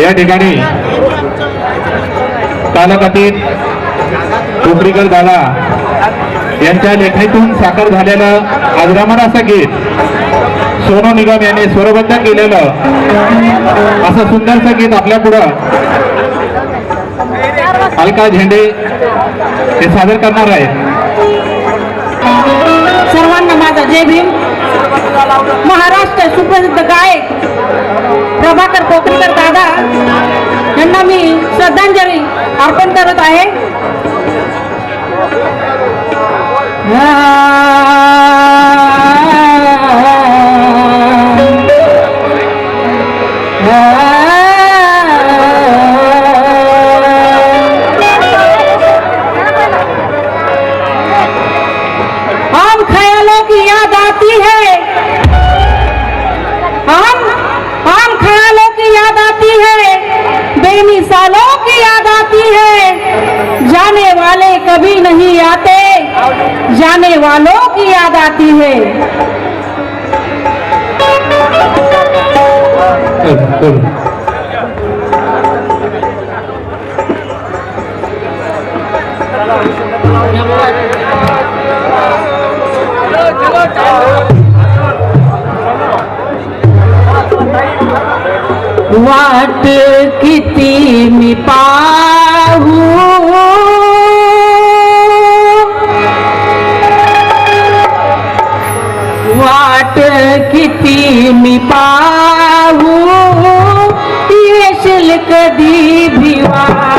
या ठिकाणी कालकथित कोपरीकर दादा यांच्या लेखणीतून साकार झालेलं आजरामन असं गीत सोनू निगम यांनी स्वरबद्ध केलेलं असं सुंदरसं गीत आपल्या पुढं. अलका झेंडे हे सादर करणार आहेत. सर्वांना माझा जय भीम. महाराष्ट्र सुप्रसिद्ध गायक प्रभाकर कोकणकर दादा यांना मी श्रद्धांजली अर्पण करत आहे. हम ख्यालों की याद आती है। हम हम ख्यालों की याद आती है बेमिसालों की याद आती है। जाने वाले कभी नहीं आते। जाने वालों की याद आती है. वाट किती मी पाहू. वाट किती मी पाहू. येशील कधी भिवा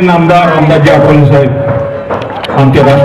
नामदार रामदासजी आठवले साहेब आमचे राष्ट्र